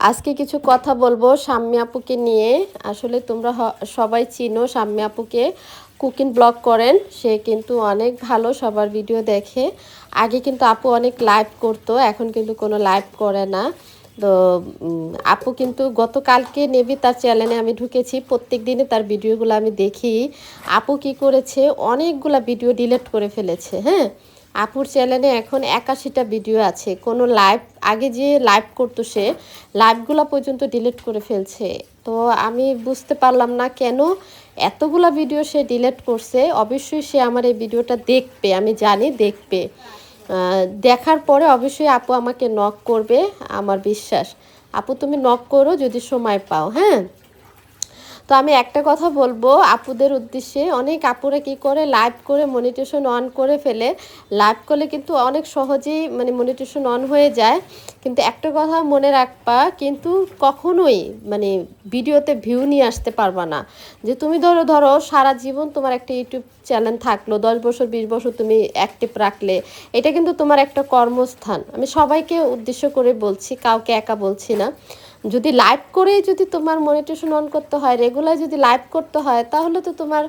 আজকে কিছু কথা বলব শাম্মী আপুকে নিয়ে। আসলে তোমরা সবাই চিনো শাম্মী আপুকে। কুকিং ব্লগ করেন, সে কিন্তু অনেক ভালো সবার ভিডিও দেখে। আগে কিন্তু আপু অনেক লাইভ করতো, এখন কিন্তু কোনো লাইভ করে না। তো আপু কিন্তু গতকালকে নেবি তার চ্যানেলে আমি ঢুকেছি, প্রত্যেক দিনে তার ভিডিওগুলো আমি দেখি। আপু কি করেছে, অনেকগুলা ভিডিও ডিলিট করে ফেলেছে হ্যাঁ? আপুর চ্যানেলে এখন একাশিটা ভিডিও আছে। কোনো লাইভ, আগে যে লাইভ করতো সে, লাইভগুলো পর্যন্ত ডিলিট করে ফেলছে। তো আমি বুঝতে পারলাম না কেন এতগুলা ভিডিও সে ডিলিট করছে। অবশ্যই সে আমার এই ভিডিওটা দেখবে, আমি জানি দেখবে। দেখার পরে অবশ্যই আপু আমাকে নক করবে, আমার বিশ্বাস। আপু তুমি নক করো যদি সময় পাও হ্যাঁ? তো আমি একটা কথা বলব, আপুদের উদ্দেশ্যে। অনেক আপুরা কি করে লাইভ করে মনিটেশন অন করে ফেলে। লাইভ করলে কিন্তু অনেক সহজেই মানে মনিটেশন অন হয়ে যায়। কিন্তু একটা কথা মনে রাখবা, কিন্তু কখনোই মানে ভিডিওতে ভিউ নিয়ে আসতে পারবা না। যে তুমি ধরো ধরো সারা জীবন তোমার একটা ইউটিউব চ্যানেল থাকল, দশ বছর, বিশ বছর তুমি অ্যাক্টিভ রাখলে, এটা কিন্তু তোমার একটা কর্মস্থান। আমি সবাইকে উদ্দেশ্য করে বলছি, কাউকে একা বলছি না। যদি লাইভ করেই যদি তোমার মনিটেশন অন করতে হয় রেগুলার যদি লাইভ করতে হয়, তাহলে তো তোমার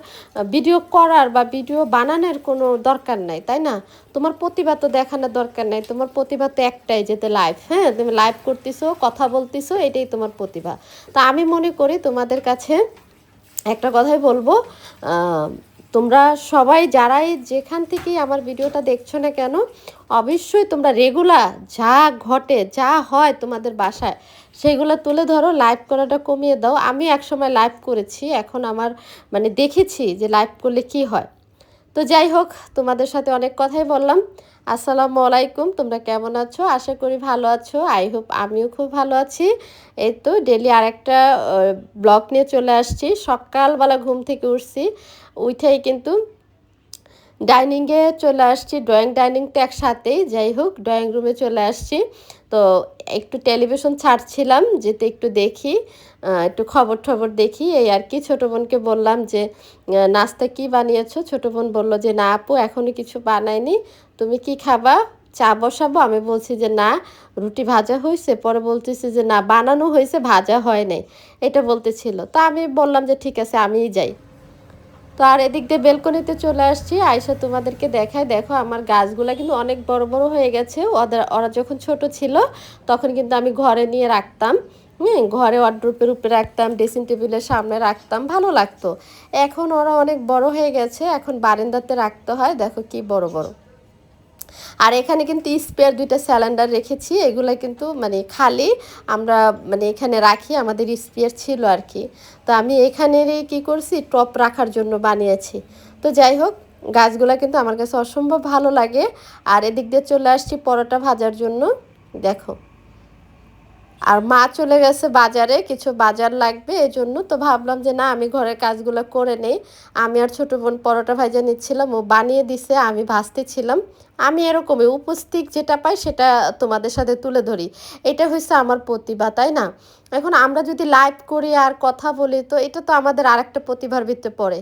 ভিডিও করার বা ভিডিও বানানোর কোনো দরকার নাই, তাই না? তোমার প্রতিভা তো দেখানোর দরকার নাই, তোমার প্রতিভা তো একটাই যেতে লাইভ হ্যাঁ? তুমি লাইভ করতেছো, কথা বলতেছো, এটাই তোমার প্রতিভা। তা আমি মনে করি তোমাদের কাছে একটা কথাই বলব তোমরা সবাই যারাই যেখান থেকেই আমার ভিডিওটা দেখছ না কেন, অবশ্যই তোমরা রেগুলার যা ঘটে, যা হয় তোমাদের বাসায়, সেগুলো তুলে ধরো লাইভ করাটা কমিয়ে দাও। আমি একসময় লাইভ করেছি, এখন আমার মানে দেখেছি যে লাইভ করলে কি হয়। তো যাই হোক, তোমাদের সাথে অনেক কথাই বললাম। আসসালামু আলাইকুম, তোমরা কেমন আছো? আশা করি ভালো আছো। আই হোপ আমিও খুব ভালো আছি। এই তো ডেলি আরেকটা ব্লগ নিয়ে চলে আসছি। সকালবেলা ঘুম থেকে উঠছি। উঠেই কিন্তু ডাইনিংয়ে চলে আসছি, ড্রয়িং ডাইনিংটা একসাথেই, যাই হোক, ড্রয়িং রুমে চলে আসছি। তো একটু টেলিভিশন ছাড়ছিলাম, যেতে একটু দেখি একটু খবর টবর দেখি, এই আর কি। ছোটো বোনকে বললাম যে নাস্তা কি বানিয়েছো? ছোটো বোন বলল যে, না আপু, এখনও কিছু বানাইনি। তুমি কি খাবা? চা বসাবো? আমি বলছি যে, না, রুটি ভাজা হয়েছে পরে বলতেছি যে, না, বানানো হয়েছে ভাজা হয় নাই। এটা বলতেছিল। তো আমি বললাম যে, ঠিক আছে, আমিই যাই। তো আর এদিক দিয়ে বেলকনিতে চলে আসছি। আয়সা তোমাদেরকে দেখায়, দেখো আমার গাছগুলো কিন্তু অনেক বড় বড় হয়ে গেছে। ওদের, ওরা যখন ছোট ছিল, তখন কিন্তু আমি ঘরে নিয়ে রাখতাম। হ্যাঁ ঘরে ওয়ার্ড্রোপের উপরে রাখতাম ড্রেসিং টেবিলের সামনে রাখতাম, ভালো লাগতো। এখন ওরা অনেক বড় হয়ে গেছে, এখন বারেন্দাতে রাখতে হয়, দেখো কি বড় বড়। আর এখানে কিন্তু স্পেয়ার দুইটা স্যালেন্ডার রেখেছি, এগুলো কিন্তু মানে খালি আমরা মানে এখানে রাখি, আমাদের স্পেয়ার ছিল আর কি তো আমি এখানেরই কি করছি টপ রাখার জন্য বানিয়েছি। তো যাই হোক, গাছগুলো কিন্তু আমার কাছে অসম্ভব ভালো লাগে। আর এদিক দিয়ে চলে আসছি পরোটা ভাজার জন্য। দেখো। আর মা চলে গেছে বাজারে, কিছু বাজার লাগবে এই জন্য তো ভাবলাম যে না, আমি ঘরের কাজগুলো করে নেই। আমি আর ছোটো বোন পরোটা ভাজা নিচ্ছিলাম, ও বানিয়ে দিছে, আমি ভাজতেছিলাম আমি এরকমই উপস্থিত যেটা পাই সেটা তোমাদের সাথে তুলে ধরি। এটা হচ্ছে আমার প্রতিভা, তাই না? এখন আমরা যদি লাইভ করি আর কথা বলি, তো এটা তো আমাদের আরেকটা প্রতিভার ভিতরে পড়ে।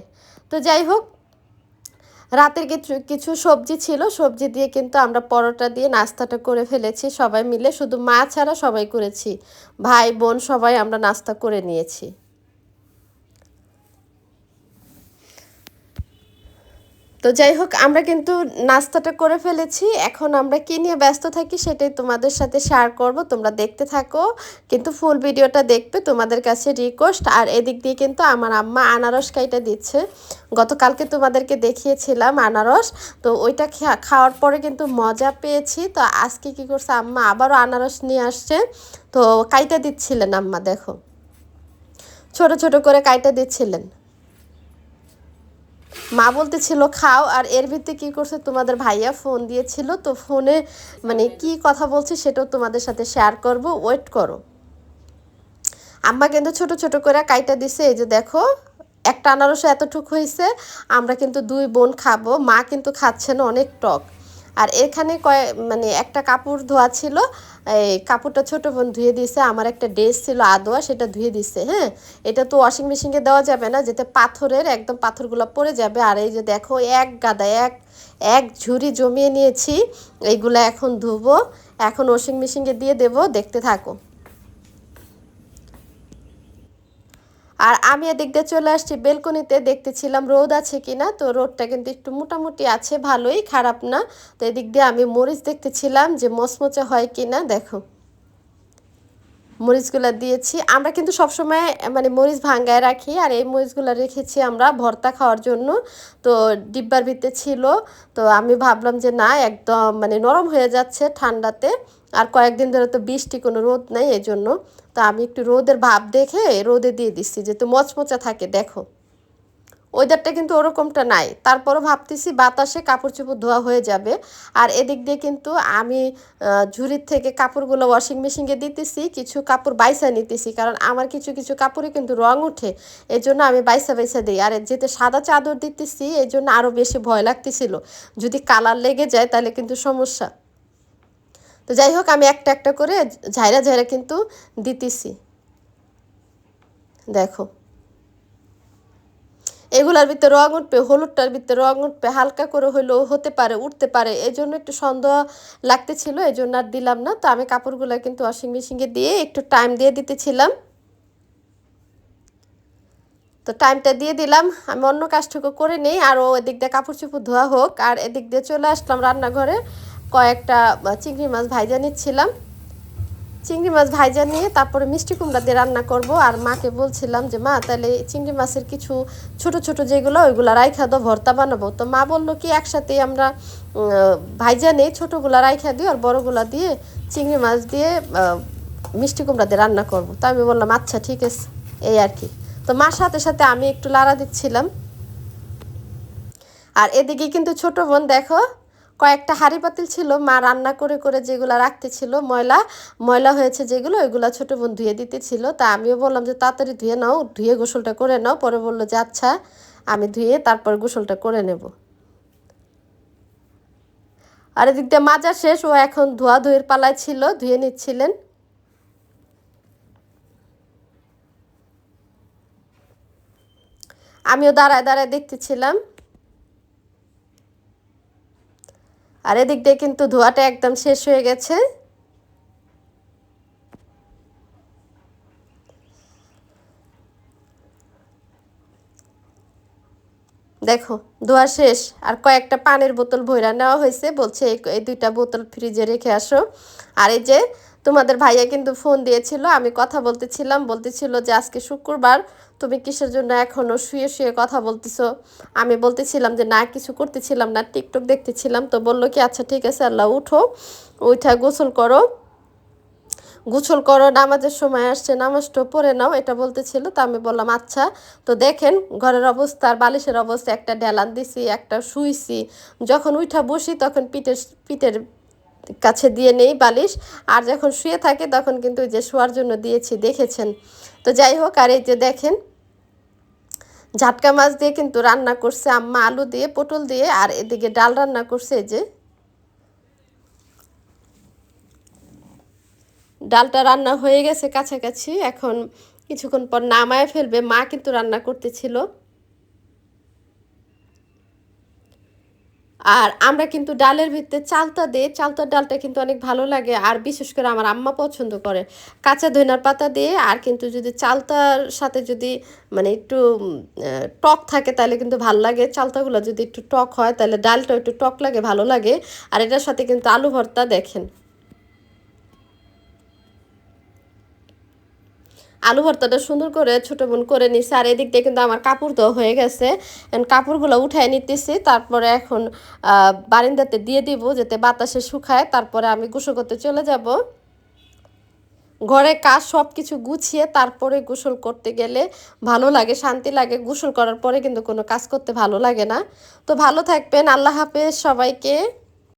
তো যাই হোক রাতের কিছু কিছু সবজি ছিল, সবজি দিয়ে কিন্তু আমরা পরোটা দিয়ে নাস্তাটা করে ফেলেছি, সবাই মিলে। শুধু মা ছাড়া সবাই করেছি। ভাই, বোন সবাই আমরা নাস্তা করে নিয়েছি। তো যাই হোক, আমরা কিন্তু নাস্তাটা করে ফেলেছি। এখন আমরা কি নিয়ে ব্যস্ত থাকি সেটাই তোমাদের সাথে শেয়ার করব। তোমরা দেখতে থাকো। কিন্তু ফুল ভিডিওটা দেখবে তোমাদের কাছে রিকোয়েস্ট আর এদিক দিয়ে কিন্তু আমার আম্মা আনারস কাইটা দিচ্ছে। গতকালকে তোমাদেরকে দেখিয়েছিলাম আনারস। তো ওইটা খাওয়ার পরে কিন্তু মজা পেয়েছি। তো আজকে কি করছে আম্মা? আবারও আনারস নিয়ে আসছে। তো কাইটা দিচ্ছিলেন আম্মা, দেখো। ছোট ছোট করে কাইটা দিচ্ছিলেন। মা বলতেছিল, খাও। আর এর ভিত্তি কি করছে? তোমাদের ভাইয়া ফোন দিয়েছিল, তো ফোনে মানে কি কথা বলছে সেটাও তোমাদের সাথে শেয়ার করব। ওয়েট করো। আম্মা কিন্তু ছোট ছোট করে কাইটা দিছে, এই যে দেখো, একটা আনারস এতটুকু হয়েছে আমরা কিন্তু দুই বোন খাব, মা কিন্তু খাচ্ছে না, অনেক টক। আর এখানে কয় মানে একটা কাপড় ধোয়া ছিল, এই কাপড়টা ছোটো বোন ধুয়ে দিয়েছে, আমার একটা ড্রেস ছিল আদোয়া, সেটা ধুয়ে দিছে হ্যাঁ? এটা তো ওয়াশিং মেশিনে দেওয়া যাবে না, যেতে পাথরের, একদম পাথরগুলো পড়ে যাবে, আর এই যে দেখো, এক গাদা, এক এক ঝুড়ি জমিয়ে নিয়েছি, এইগুলো এখন ধুবো, এখন ওয়াশিং মেশিনে দিয়ে দেবো, দেখতে থাকো। আর আমি এদিক চলে আসছি বেলকনিতে, দেখতেছিলাম রোদ আছে কিনা, তো রোদটা কিন্তু একটু মোটামুটি আছে, ভালোই, খারাপ না। তো এদিক দিয়ে আমি মরিচ দেখতেছিলাম যে মচমচে হয় কিনা, দেখো। মরিচগুলো দিয়েছি। আমরা কিন্তু সবসময় মানে মরিচ ভাঙ্গায় রাখি, আর এই মরিচগুলো রেখেছি আমরা ভর্তা খাওয়ার জন্য। তো ডিব্বার ভিতরে ছিল, তো আমি ভাবলাম যে না, একদম মানে নরম হয়ে যাচ্ছে ঠান্ডাতে। আর কয়েকদিন ধরে তো বৃষ্টি কোনো রোদ নেই এই জন্য তো আমি একটু রোদের ভাব দেখে রোদে দিয়ে দিচ্ছি যেহেতু মচমচা থাকে, দেখো। ওয়েদারটা কিন্তু ওরকমটা নাই। তারপরও ভাবতেছি বাতাসে কাপড় চোপড় ধোয়া হয়ে যাবে। আর এদিক দিয়ে কিন্তু আমি ঝুড়ির থেকে কাপড়গুলো ওয়াশিং মেশিনে দিতেছি, কিছু কাপড় বাইসা নিতেছি, কারণ আমার কিছু কিছু কাপড়ে কিন্তু রং উঠে এই জন্য আমি বাইসা বাইসা দিই। আর যেতে সাদা চাদর দিতেছি এই জন্য আরও বেশি ভয় লাগতেছিল। যদি কালার লেগে যায় তাহলে কিন্তু সমস্যা। তো যাই হোক, আমি একটা একটা করে ঝাইরা ঝাইরা কিন্তু দিতেছি। দেখো। এগুলার ভিতরে রং উঠবে, হলুদটার ভিতরে রং উঠবে, হালকা করে হইলেও হতে পারে, উঠতে পারে। এই জন্য একটু সন্দেহ লাগতেছিল, এই জন্য আর দিলাম না। তো আমি কাপড়গুলো কিন্তু ওয়াশিং মেশিনে দিয়ে একটু টাইম দিয়ে দিতেছিলাম। তো টাইমটা দিয়ে দিলাম। আমি অন্য কাজটুকু করে নিই, আর ও এদিক দিয়ে কাপড় চোপড় ধোয়া হোক, আর এদিক দিয়ে চলে আসলাম রান্নাঘরে। কয়েকটা চিংড়ি মাছ ভাইজা নিচ্ছিলাম। চিংড়ি মাছ ভাইজা নিয়ে তারপরে মিষ্টি কুমড়া দিয়ে রান্না করব। আর মাকে বলছিলাম যে, মা, তাহলে চিংড়ি মাছের কিছু ছোট ছোট যেগুলো, ওইগুলো রাইখা দো ভর্তা বানাবো। তো মা বলল কি একসাথে আমরা ভাইজা নেই, ছোটোগুলো রাইখা দিই আর বড়গুলা দিয়ে চিংড়ি মাছ দিয়ে মিষ্টি কুমড়া দিয়ে রান্না করব। তো আমি বললাম আচ্ছা ঠিক আছে। এই আর কি। তো মার সাথে সাথে আমি একটু লাড়া দিচ্ছিলাম। আর এদিকে কিন্তু ছোট বোন, দেখো কয়েকটা হাঁড়ি পাতিল ছিল, মা রান্না করে করে যেগুলো রাখতে ছিল, ময়লা ময়লা হয়েছে যেগুলো, ওইগুলো ছোটো বোন ধুয়ে দিতে ছিল। তা আমিও বললাম যে, তাড়াতাড়ি ধুয়ে নাও, ধুয়ে গোসলটা করে নাও। পরে বলল যে আচ্ছা আমি ধুয়ে তারপর গোসলটা করে নেব। আর এদিক দিয়ে মাজা শেষ, ও এখন ধোয়া ধুয়ের পালায় ছিল, ধুয়ে নিচ্ছিলেন। আমিও দাঁড়ায় দাঁড়ায় দেখতেছিলাম। আর এদিক দিয়ে কিন্তু ধোয়াটা একদম শেষ হয়ে গেছে। দেখো, ধোয়া শেষ। আর কয়েকটা পানির বোতল ভৈরা নেওয়া হয়েছে। বলছে এই দুইটা বোতল ফ্রিজে রেখে আসো। আর এই যে তোমাদের ভাইয়া কিন্তু ফোন দিয়েছিল, আমি কথা বলতেছিলাম, বলতেছিল যে আজকে শুক্রবার, তুমি কিসের জন্য এখনও শুয়ে শুয়ে কথা বলতেছো? আমি বলতেছিলাম যে না, কিছু করতেছিলাম না, টিকটক দেখতেছিলাম, তো বলল কি আচ্ছা ঠিক আছে, আল্লাহ, উঠো উঠা গোসল করো। গোসল করো, নামাজের সময় আসছে, নামাজটা পরে নাও, এটা বলতেছিল, তো আমি বললাম আচ্ছা তো দেখেন, ঘরের অবস্থা আর বালিশের অবস্থা, একটা ডেলান দিছি, একটা শুইছি, যখন উঠা বসি, তখন পিঠের পিঠের কাছে দিয়ে নেই বালিশ। আর যখন শুয়ে থাকে তখন কিন্তু যে শোয়ার জন্য দিয়েছি, দেখেছেন? তো যাই হোক, আর এই যে দেখেন, ঝাটকা মাছ দিয়ে কিন্তু রান্না করছে আম্মা, আলু দিয়ে, পটল দিয়ে, আর এদিকে ডাল রান্না করছে যে। ডালটা রান্না হয়ে গেছে কাছাকাছি, এখন কিছুক্ষণ পর নামায় ফেলবে। মা কিন্তু রান্না করতেছিল। আর আমরা কিন্তু ডালের ভিতরে চালতা দিয়ে চালতার ডালটা কিন্তু অনেক ভালো লাগে। আর বিশেষ করে আমার আম্মা পছন্দ করে। কাঁচা ধনার পাতা দিয়ে আর কিন্তু যদি চালতার সাথে যদি মানে একটু টক থাকে তাহলে কিন্তু ভালো লাগে। চালতাগুলো যদি একটু টক হয় তাহলে ডালটা একটু টক লাগে, ভালো লাগে। আর এটার সাথে কিন্তু আলু ভর্তা দেখেন। আলু ভর্তাটা সুন্দর করে ছোটো বোন করে নিছে, আর এদিক দিয়ে কিন্তু আমার কাপড় তো হয়ে গেছে। কাপড়গুলো উঠায় নিতেছি, তারপরে এখন বারিন্দাতে দিয়ে দিব যাতে বাতাসে শুকায়। তারপরে আমি গোসল করতে চলে যাব। ঘরে কাজ সব কিছু গুছিয়ে তারপরে গোসল করতে গেলে ভালো লাগে, শান্তি লাগে। গোসল করার পরে কিন্তু কোনো কাজ করতে ভালো লাগে না। তো ভালো থাকবেন, আল্লাহ হাফেজ সবাইকে।